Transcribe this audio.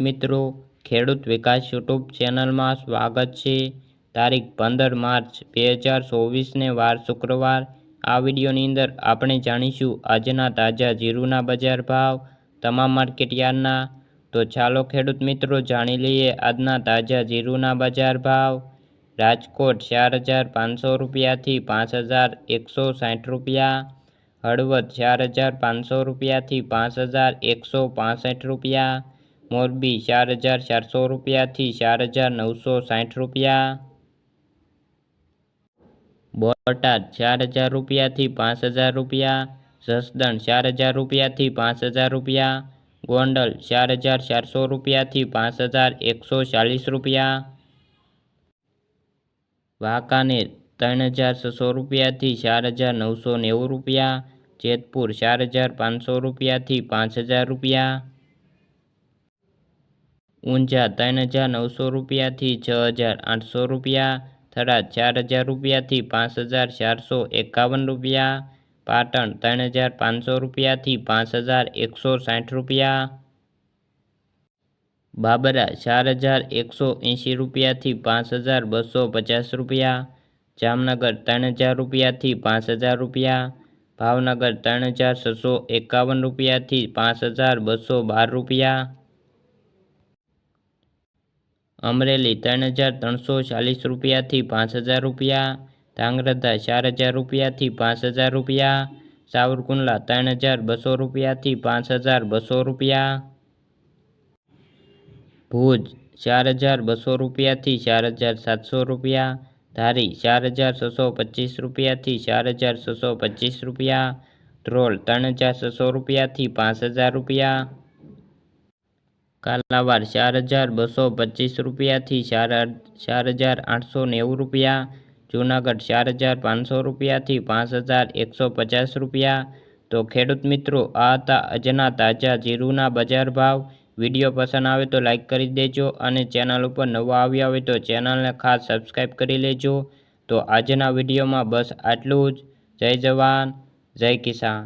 મિત્રો, ખેડૂત વિકાસ યુટ્યુબ ચેનલમાં સ્વાગત છે. તારીખ પંદર માર્ચ બે હજાર ચોવીસને વાર શુક્રવાર. આ વિડીયોની અંદર આપણે જાણીશું આજના તાજા જીરુના બજાર ભાવ, તમામ માર્કેટયાર્ડના તો ચાલો ખેડૂત મિત્રો જાણી લઈએ આજના તાજા જીરુના બજાર ભાવ. રાજકોટ ચાર હજાર પાંચસો રૂપિયાથી પાંચ હજાર એકસો સાઠ રૂપિયા. હળવદ ચાર હજાર પાંચસો રૂપિયાથી પાંચ હજાર એકસો પાસઠ રૂપિયા. મોરબી ચાર હજાર ચારસો રૂપિયાથી ચાર હજાર નવસો સાઠ રૂપિયા બોટાદ ચાર હજાર રૂપિયાથી પાંચ હજાર રૂપિયા જસદણ ચાર હજાર રૂપિયાથી પાંચ હજાર રૂપિયા ગોંડલ ચાર હજાર ચારસો રૂપિયાથી પાંચ હજાર એકસો ચાલીસ રૂપિયા વાંકાનેર ત્રણ હજાર છસો રૂપિયાથી ચાર હજાર નવસો નેવું રૂપિયા જેતપુર ચાર હજાર પાંચસો રૂપિયાથી પાંચ હજાર રૂપિયા ઊંઝા ત્રણ હજાર નવસો રૂપિયાથી છ હજાર આઠસો રૂપિયા થરાદ ચાર હજાર રૂપિયાથી પાંચ હજાર ચારસો એકાવન રૂપિયા પાટણ ત્રણ હજાર પાંચસો રૂપિયાથી પાંચ હજાર એકસો સાઠ રૂપિયા બાબરા ચાર હજાર એકસો એંશી રૂપિયાથી પાંચ હજાર બસો પચાસ રૂપિયા જામનગર ત્રણ હજાર રૂપિયાથી પાંચ હજાર રૂપિયા ભાવનગર ત્રણ હજાર છસો એકાવન રૂપિયાથી પાંચ હજાર બસો બાર રૂપિયા અમરેલી ત્રણ હજાર ત્રણસો ચાલીસ રૂપિયાથી પાંચ હજાર રૂપિયા ધાંગ્રધા ચાર હજાર રૂપિયાથી પાંચ હજાર રૂપિયા, સાવરકુંડલા ત્રણ હજાર બસો રૂપિયાથી પાંચ હજાર બસો રૂપિયા. ભુજ ચાર હજાર બસો રૂપિયાથી ચાર હજાર સાતસો રૂપિયા, ધારી ચાર હજાર છસો પચીસ રૂપિયાથી ચાર હજાર છસો પચીસ રૂપિયા, ધ્રોલ ત્રણ હજાર છસો રૂપિયાથી પાંચ હજાર રૂપિયા. કાલાવાર ચાર હજાર બસો પચીસ રૂપિયાથી ચાર ચાર હજાર આઠસો નેવું રૂપિયા, જૂનાગઢ ચાર હજાર પાંચસો રૂપિયાથી પાંચ હજાર એકસો પચાસ રૂપિયા. તો ખેડૂત મિત્રો, આ હતા આજના તાજા જીરુના બજાર ભાવ. વીડિયો પસંદ આવે તો લાઇક કરી દેજો અને ચેનલ ઉપર નવા આવ્યા હોય તો ચેનલને ખાસ સબસ્ક્રાઈબ કરી લેજો. તો આજના વિડીયોમાં બસ આટલું જ. જય જવાન, જય કિસાન.